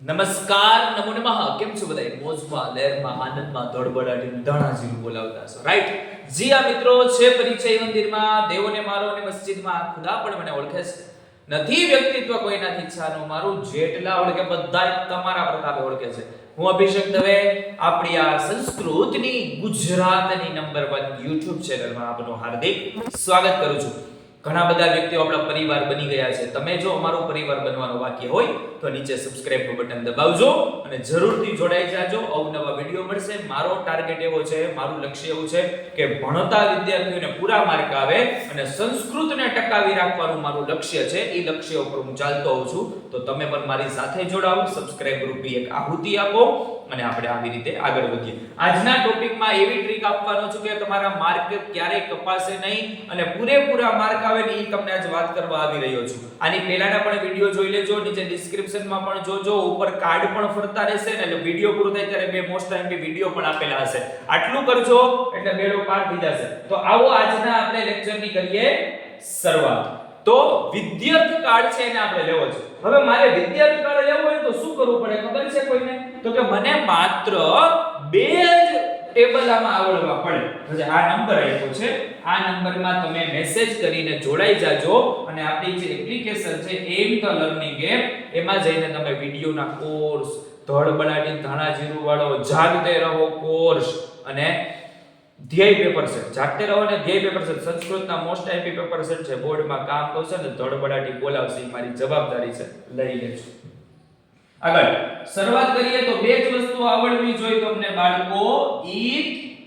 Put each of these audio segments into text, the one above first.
નમસ્કાર, નમો નમઃ. કેમ છો બધા મોજમાં, લહેરમાં, આનંદમાં ધડબડાટી ધણા જેવું બોલાવતા છો રાઈટ જી આ મિત્રો છે પરિચય મંદિરમાં, દેવોને મારો અને મસ્જિદમાં ખુદા પણ મને ઓળખે છે. નથી વ્યક્તિત્વ કોઈનાથી ઈચ્છાનું, મારું જેટલા ઓળખે બધા તમારા પ્રતાપે ઓળખે છે. હું અભિષેક દવે, આપણી આ સંસ્કૃતની ગુજરાતની નંબર વન યુટ્યુબ ચેનલમાં આપનું હાર્દિક સ્વાગત કરું છું. ઘણા બધા વ્યક્તિઓ આપણા પરિવાર બની ગયા છે. તમે જો અમારો પરિવાર બનવાનો બાકી હોય તો નીચે સબસ્ક્રાઇબ બટન દબાવજો અને જરૂરથી જોડાઈ જાજો. અવનવા વીડિયો મળશે. મારો ટાર્ગેટ એવો છે, મારું લક્ષ્ય એવું છે કે ભણતા વિદ્યાર્થીઓને પૂરા માર્ક આવે અને સંસ્કૃતને ટકાવી રાખવાનું મારું લક્ષ્ય છે. એ લક્ષ્ય ઉપર હું ચાલતો હોઉં છું. તો તમે પણ મારી સાથે જોડાઓ. સબસ્ક્રાઇબ રૂપી એક આહુતિ આપો અને આપણે આવી રીતે આગળ વધીએ. આજના ટોપિકમાં એવી ટ્રીક આપવાનો છું કે તમારા માર્ક ક્યારેય કપાશે નહીં અને પૂરેપૂરા માર્ક આવે ને એ તમને આજ વાત કરવા આવી રહ્યો છું. આની પહેલાના પણ વીડિયો જોઈ લેજો. નીચે ડિસ્ક્રિપ્શનમાં પણ જોજો, ઉપર કાર્ડ પણ ફરતા રહેશે ને એટલે વીડિયો પૂરો થાય ત્યારે બે મોસ્ટ ટાઈમ વીડિયો પણ આપેલા હશે. આટલું કરજો, એટલે બેડો પાર થઈ જશે. તો આવો આજના આપણે લેક્ચરની કરીએ શરૂઆત. તો વિદ્યાર્થી કાર્ડ છે એને આપણે લેવો છે. હવે મારે વિદ્યાર્થી કાર્ડ લેવો હોય તો શું કરવું પડે? ખબર છે કોઈને? તો કે મને માત્ર બે જ ટેબલ આમાં આવડવા પડે. એટલે આ નંબર આપ્યો છે, આ નંબરમાં તમે મેસેજ કરીને જોડાઈ જાજો અને આપણી જે એપ્લિકેશન છે એમ ધ લર્નિંગ એપ એમાં જઈને તમે વિડિયોના કોર્સ ધડબડાટી ધાણા જીરું વાળો જાગતે રહો કોર્સ અને ધ્યેય પેપર સેટ જાગતે રહો ને ધ્યેય પેપર સેટ સંસ્કૃતના મોસ્ટ આઈપી પેપર સેટ છે. બોર્ડમાં કામ કરશે ને ધડબડાટી બોલાવશે. મારી જવાબદારી છે. લઈ લેજો. આગળ. શરૂઆત કરીએ તો બે જ વસ્તુ આવડવી જોઈએ તમને બાળકો? ઈટ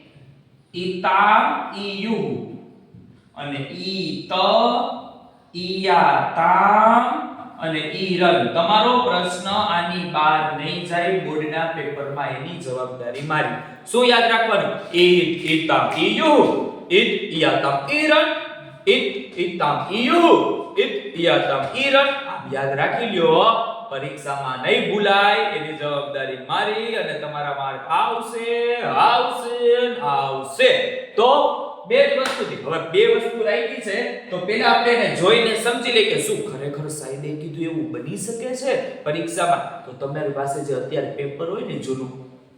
ઈતા ઈયુ. અને ઈ ત ઈયા તામ અને ઈરન. તમારો પ્રશ્ન આની બહાર નહીં જાય, બોર્ડના પેપરમાં એની જવાબદારી મારી. શું યાદ રાખવાનું. ઈટ ઈતા ઈયુ. ઈટ, ઈયાતામ, ઈરન. ઈટ ઈતા ઈયુ. ઈટ ઈયાતા ઈરન. આમ યાદ રાખી લ્યો. પરીક્ષામાં નહીં ભૂલાય, એની જવાબદારી મારી અને તમારા માર્ક આવશે આવશે આવશે. તો બે જ વસ્તુથી હવે બે વસ્તુ રાખી છે, તો પહેલા આપણે એને જોઈને સમજી લઈએ કે શું ખરેખર સાહેબે કીધું એવું બની શકે છે પરીક્ષામાં? તો તમારી પાસે જે અત્યારે પેપર હોય ને, જૂનું,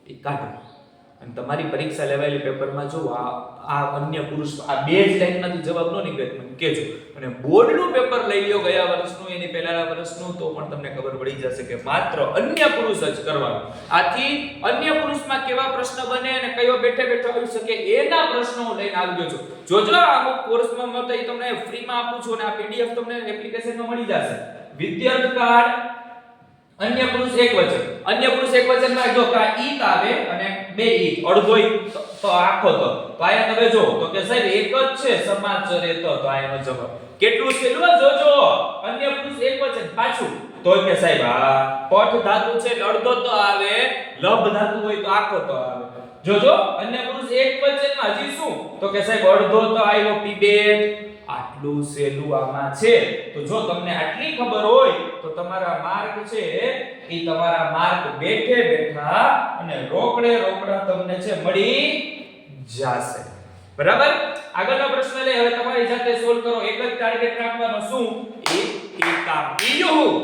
એ કાઢો. અને તમારી પરીક્ષા લેવાયેલી પેપરમાં જો આ આ અન્ય પુરુષ આ બે જ લાઈનમાંથી જવાબ ન નીકળે મને કહેજો. અને બોર્ડનું પેપર લઈ લ્યો ગયા વર્ષનું, એની પહેલાના વર્ષનું, તો પણ તમને ખબર પડી જશે કે માત્ર અન્ય પુરુષ જ કરવાનું. આથી અન્ય પુરુષમાં કેવા પ્રશ્ન બને અને કયો બેઠે બેઠો આવી શકે એના પ્રશ્નો લઈને આવી ગયો છું. જોજો આ કોર્સમાં મત એ તમને ફ્રીમાં આપું છું અને આ પીડીએફ તમને એપ્લિકેશનમાં મળી જશે. વિદ્યાર્થી કાર્ડ, અન્ય પુરુષ એક વચન. અન્ય પુરુષ એક વચનમાં જો કા ઈત આવે અને બે ઈત અડધો ઈત તો આખો તો. તો તમે જો તો કે સાહેબ, એક જ છે સમાચાર તો. તો આનો જવાબ. કેટલું છેલ્લું જોજો. અન્ય પુરુષ એક પાછું. તો કે સાહેબ, આ પઠ ધાતુ છે અડધો તો આવે. લભ ધાતુ હોય તો આખો તો આવે. જોજો. અન્ય પુરુષ એક વચનમાં હજી શું? તો કે સાહેબ, અડધો તો આવ્યો પીબેટ આટલું સહેલું આમાં છે. તો જો તમને આટલી ખબર હોય, તો તમારા માર્ક છે એ તમારા માર્ક બેઠે બેઠા અને રોકડે રોકડા તમને છે મળી જાશે. બરાબર? આગળનો પ્રશ્ન લે, હવે તમારી જાતે સોલ્વ કરો. એક જ ટાર્ગેટ રાખવાનો શું? એક એકા ઈયુ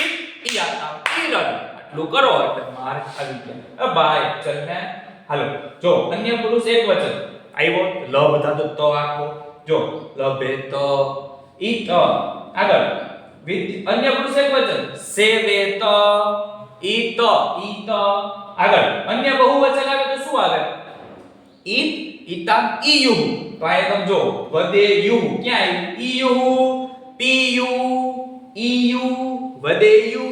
એક ઈયાતામ કિરણ આટલું કરો, એટલે માર્ક આવી ગયા. ભાઈ, ચલ ને. હાલો, જો અન્ય પુરુષ એક વચન. આવ્યો, લ બધા તો તો આખો. જો લભે તો ઈ ત આગળ. અન્ય પુરુષ એક વચન. સેવે તો, ઈ, ત ઈ, ત, આગળ. અન્ય બહુવચન આવે તો શું આવે? ઈત ઈતા ઈયુ. તો આ એકમ જો વદે યુ. ક્યાં ઈયુ, પીયુ, ઈયુ વદે યુ.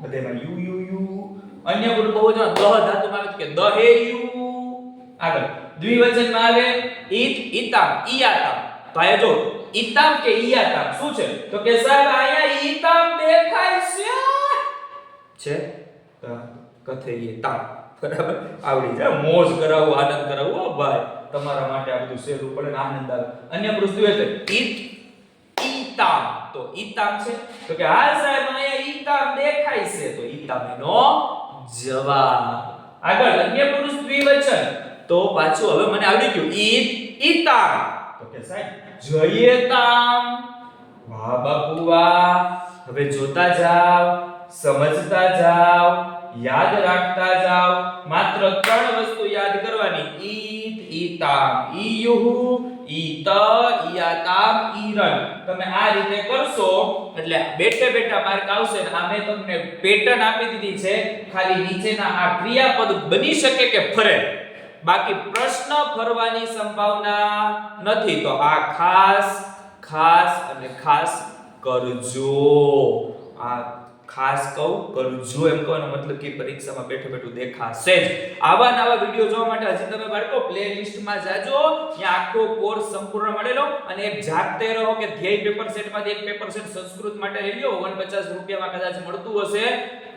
બધેમાં યુ યુ યુ. અન્ય બહુવચન દહ ધાતુમાં આવે કે દહે યુ આગળ. દ્વિવચનમાં આવે ઈત, ઈતામ, ઈયાતામ. તો આ જો, ઈતામ કે ઈયાતામ, શું છે? તો કે સાહેબ, અહીંયા ઈતામ દેખાય છે. છે? કથે તામ બરાબર? આવડી જાય. મોજ કરાવો, આનંદ કરાવો ભાઈ. તમારા માટે આ બધું સહેલું પડે આનંદ આવે. અન્ય વસ્તુ એટલે ઈત, ઈતામ. તો ઈતામ છે? તો કે હા સાહેબ, અહીંયા ઈતામ દેખાય છે. તો ઈતામ એનો જવાબ. આગળ, અન્ય પુરુષ દ્વિવચન. તો પાછું હવે મને આવડી ગયું. ઈત ઈતામ તો કે સાહેબ, જઈએ તામ વાહ બાપુ વાહ. હવે જોતા જાવ સમજતા જાવ યાદ રાખતા જાઓ. માત્ર ત્રણ વસ્તુ યાદ કરવાની. ઈત ઈતામ ઈયુહુ ઈત ઈયાતામ ઈરન તમે આ રીતે કરશો, એટલે બેઠે બેઠા માર્ક આવશે ને આ મેં તમને પેટર્ન આપી દીધી છે. ખાલી નીચેના આ ક્રિયાપદ બની શકે કે ફરે? બાકી પ્રશ્ન ફરવાની સંભાવના નથી. તો આ ખાસ ખાસ અને ખાસ કરજો. આ ખાસ કહું કરજો એમ કહેવાનો મતલબ કે પરીક્ષામાં બેઠો બેઠો દેખાશે જ. આવા નવા વીડિયો જોવા માટે હજી તમે બાળકો પ્લેલિસ્ટમાં જાજો. ત્યાં આખો કોર્સ સંપૂર્ણ મળેલો અને એક જાગતે રહો કે ધ્યેય પેપર સેટમાંથી એક પેપર સેટ સંસ્કૃત માટે લઈ લ્યો. 49 રૂપિયામાં કદાચ મળતું હશે.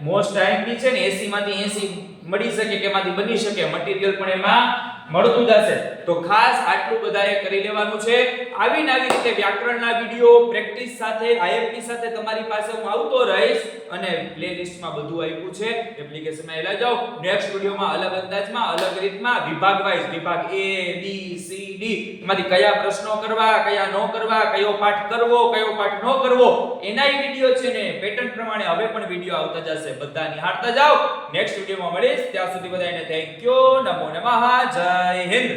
મોસ્ટ ટાઈમ છે ને 80 માંથી 80 મળી શકે કે એમાંથી બની શકે. મટીરીયલ પણ એમાં મળતું જશે. તો ખાસ આટલું બધાએ કરી લેવાનું છે. આવી આવી રીતે વ્યાકરણના વિડિયો, પ્રેક્ટિસ સાથે આઈએમપી સાથે તમારી પાસે હું આવતો રહીશ અને પ્લેલિસ્ટમાં બધું આપ્યું છે. એપ્લિકેશનમાં એલા જાઓ. નેક્સ્ટ વિડિયોમાં અલગ અંદાજમાં, અલગ રીતમાં વિભાગ વાઇઝ વિભાગ એ બી સી ડી એમાંથી કયા પ્રશ્નો કરવા, કયા ન કરવા, કયો પાઠ કરવો, કયો પાઠ ન કરવો, એનાય વિડિયો છે ને પેટર્ન પ્રમાણે હવે પણ વિડિયો આવતા જશે. બધા નિહાળતા જાઓ. નેક્સ્ટ વિડિયોમાં મળીશ. ત્યાં સુધી બધાને થેન્ક યુ નમો નમઃ. જય હિન્દ.